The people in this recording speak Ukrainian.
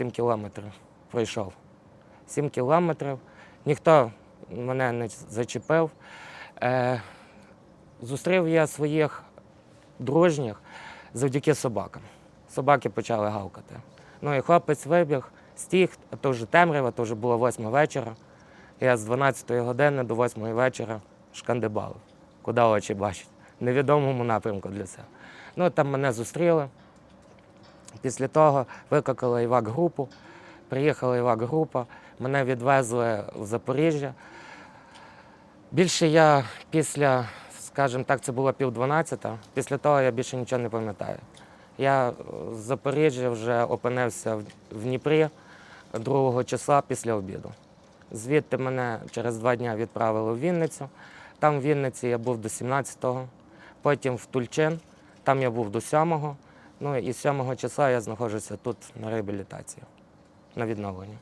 7 кілометрів пройшов. 7 кілометрів. Ніхто мене не зачепив. Е, зустрів я своїх дружніх завдяки собакам. Собаки почали гавкати. Ну і хлопець вибіг, стіг, а то вже темрява, то вже було 8 вечора. Я з 12 години до 8 вечора шкандибалив, куди очі бачать, невідомому напрямку для себе. Ну, там мене зустріли. Після того викликали івак-групу, приїхала івак-група, мене відвезли в Запоріжжя. Більше я після, скажімо так, це було пів дванадцята, після того я більше нічого не пам'ятаю. Я з Запоріжжя вже опинився в- в Дніпрі 2 числа після обіду. Звідти мене через два дні відправили в Вінницю. Там в Вінниці я був до 17-го, потім в Тульчин, там я був до 7-го. Ну і з 7 числа я знаходжуся тут на реабілітації, на відновленні.